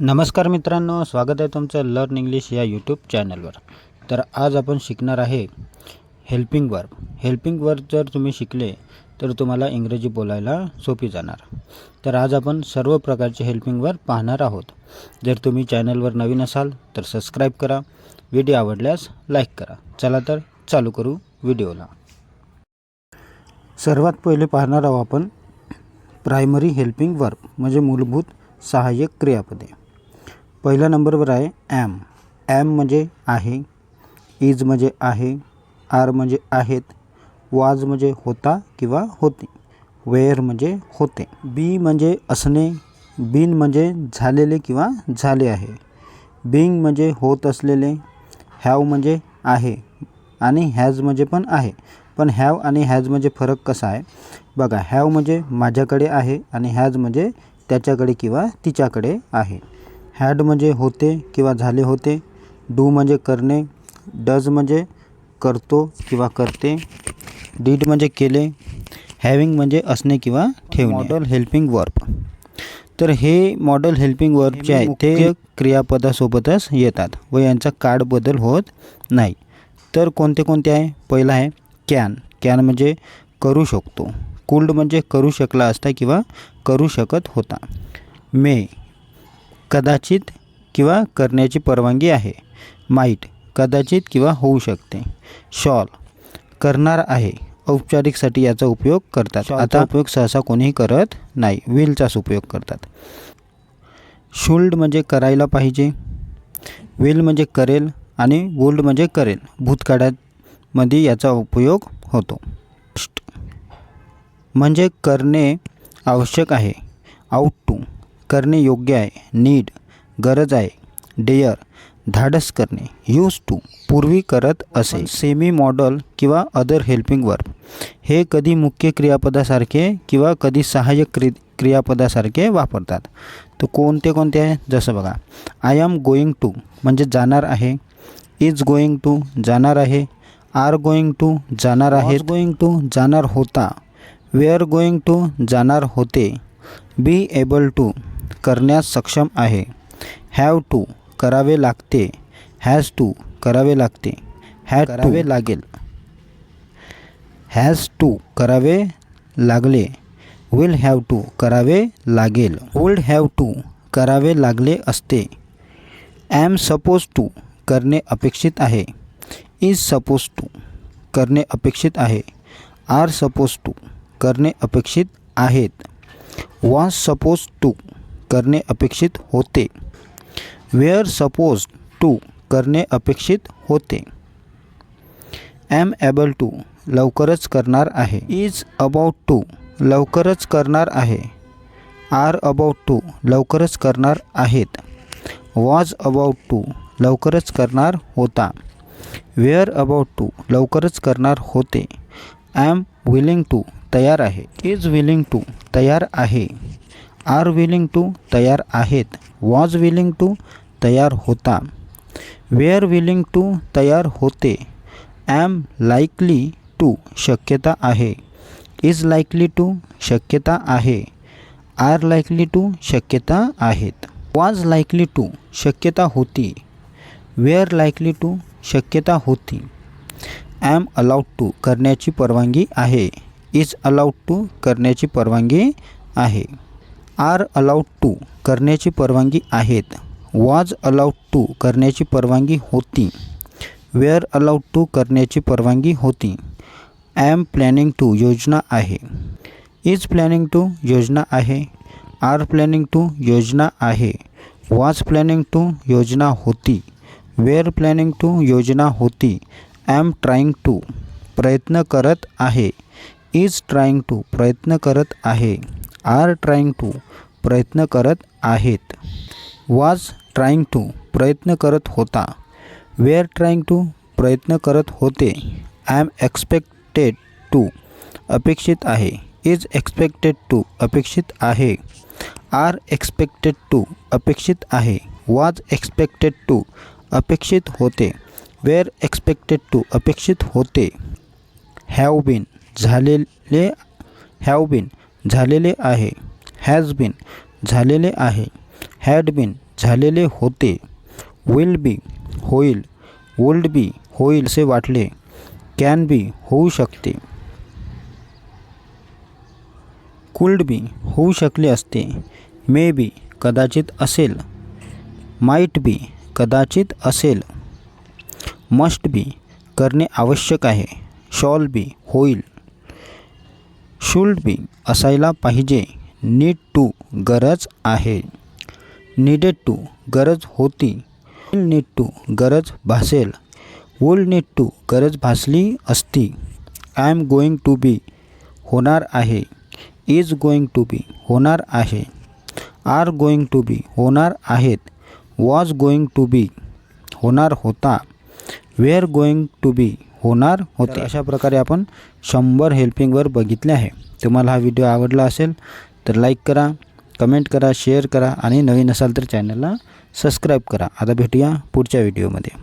नमस्कार मित्रांनो स्वागत आहे तुमचं लर्न इंग्लिश या यूट्यूब चॅनलवर. तर आज आपण शिकणार आहे हेल्पिंग वर्ब हेल्पिंग वर्ब जर तुम्ही शिकले तर तुम्हाला इंग्रजी बोलायला सोपी जाणार. तर आज आपण सर्व प्रकारचे हेल्पिंग वर्ब पाहणार आहोत. जर तुम्ही चॅनलवर नवीन असाल तर सबस्क्राईब करा. व्हिडिओ आवडल्यास लाईक करा. चला तर चालू करू व्हिडिओला. सर्वात पहिले पाहणार आहोत आपण प्रायमरी हेल्पिंग वर्ब म्हणजे मूलभूत सहाय्यक क्रियापदे. पहिल्या नंबरवर आहे ॲम ॲम म्हणजे आहे इज म्हणजे आहे आर म्हणजे आहेत वाज म्हणजे होता किंवा होते वेअर म्हणजे होते. बी म्हणजे असणे बिन म्हणजे झालेले किंवा झाले आहे. बिंग म्हणजे होत असलेले हॅव म्हणजे आहे आणि हॅज म्हणजे पण आहे. पण हॅव आणि हॅज म्हणजे फरक कसा आहे? बघा हॅव म्हणजे माझ्याकडे आहे आणि हॅज म्हणजे त्याच्याकडे किंवा तिच्याकडे आहे. हॅड म्हणजे होते किंवा झाले होते डू म्हणजे करणे डज म्हणजे करतो किंवा करते डीड म्हणजे केले हॅविंग म्हणजे असणे किंवा ठेवणे. मॉडल हेल्पिंग वर्ब तर हे मॉडल हेल्पिंग वर्ब जे आहेत ते क्रियापदासोबतच येतात व यांचा काळ बदल होत नाही. तर कोणते कोणते आहे? पहिला आहे कॅन कॅन म्हणजे करू शकतो. कुल्ड म्हणजे करू शकला असता किंवा करू शकत होता. मे कदाचित किंवा करण्याची परवानगी आहे. माईट कदाचित किंवा होऊ शकते. शॉल करणार आहे. औपचारिकसाठी याचा उपयोग करतात. आता उपयोग सहसा कोणीही करत नाही. विलचाच उपयोग करतात. शुल्ड म्हणजे करायला पाहिजे. विल म्हणजे करेल आणि वुल्ड म्हणजे करेल. भूतकाळामध्ये याचा उपयोग होतो. म्हणजे करणे आवश्यक आहे. आउट टू करणे योग्य आहे. नीड गरज आहे. डेअर धाडस करणे. यूज टू पूर्वी करत असे. सेमी मॉडल किंवा अदर हेल्पिंग वर्ब. हे कधी मुख्य क्रियापदासारखे किंवा कधी सहाय्यक क्रि क्रियापदासारखे वापरतात. तर कोणते कोणते आहे? जसं बघा आय एम गोईंग टू म्हणजे जाणार आहे. इज गोईंग टू जाणार आहे. आर गोईंग टू जाणार आहे गोईंग टू जाणार होता. वेअर गोईंग टू जाणार होते. बी एबल टू करण्यास सक्षम आहे. हॅव टू करावे लागते. हॅज टू करावे लागते. हॅड करावे लागेल. हॅज टू करावे लागले. विल हॅव टू करावे लागेल. वुल्ड हॅव टू करावे लागले असते. ॲम सपोज़ टू करणे अपेक्षित आहे. इज़ सपोज़ टू करणे अपेक्षित आहे. आर सपोज़ टू करणे अपेक्षित आहेत. वॉज़ सपोज़ टू करणे अपेक्षित होते। वेयर सपोज़ टू करणे अपेक्षित होते। ॲम ॲबल टू लवकरच करणार आहे। इज़ अबाउट टू लवकरच करणार आहे। आर अबाउट टू लवकरच करणार आहेत। वॉज़ अबाउट टू लवकरच करणार होता। वेअर अबाउट टू लवकरच करणार होते। ॲम विलिंग टू तयार आहे। इज़ विलिंग टू तयार आहे। आर विलिंग टू तयार आहेत, वॉज़ विलिंग टू तयार होता, वेअर विलिंग टू तयार होते, ॲम लाईकली टू शक्यता आहे, इज़ लाईकली टू शक्यता आहे, आर लाईकली टू शक्यता आहेत, वॉज़ लाईकली टू शक्यता होती, वेअर लाईकली टू शक्यता होती, ॲम अलाउड टू करण्याची परवानगी आहे, इज़ अलाउड टू करण्याची परवानगी आहे. आर अलाउड टू करण्याची परवानगी आहेत. वॉज अलाउड टू करण्याची परवानगी होती. वेअर अलाउड टू करण्याची परवानगी होती. ॲम प्लॅनिंग टू योजना आहे. इज प्लॅनिंग टू योजना आहे. आर प्लॅनिंग टू योजना आहे. वॉज प्लॅनिंग टू योजना होती. वेअर प्लॅनिंग टू योजना होती. ॲम ट्राईंग टू प्रयत्न करत आहे. इज ट्राईंग टू प्रयत्न करत आहे. आर ट्राईंग टू प्रयत्न करत आहेत. वॉज़ ट्राईंग टू प्रयत्न करत होता. वेअर ट्राईंग टू प्रयत्न करत होते. आय एम एक्सपेक्टेड टू अपेक्षित आहे. इज़ एक्सपेक्टेड टू अपेक्षित आहे. आर एक्सपेक्टेड टू अपेक्षित आहे. वॉज़ एक्सपेक्टेड टू अपेक्षित होते. वेअर एक्सपेक्टेड टू अपेक्षित होते. हॅव बीन झालेले हॅव बीन झालेले आहे. हॅज बीन झालेले आहे. हॅड बीन झालेले होते. विल बी होईल. वुल्ड बी होईलसे वाटले. कॅन बी होऊ शकते. कुल्ड बी होऊ शकले असते. मे बी कदाचित असेल. माईट बी कदाचित असेल. मस्ट बी करणे आवश्यक आहे. शॉल बी होईल. शुल्ड बी असायला पाहिजे. नीड टू गरज आहे. नीडेड टू गरज होती. विल नीड टू गरज भासेल. वुल नीड टू गरज भासली असती. I am going to be होणार आहे. इज गोईंग टू बी होणार आहे. आर गोईंग टू बी होणार आहेत. वॉज गोईंग टू बी होणार होता. वेअर गोईंग टू बी होणार होते. अशा प्रकारे आपण शंभर हेल्पिंगवर बघितले आहे. तुम्हाला हा व्हिडिओ आवडला असेल तर लाईक करा कमेंट करा शेअर करा आणि नवीन असाल तर चॅनलला सबस्क्राईब करा. आता भेटूया पुढच्या व्हिडिओमध्ये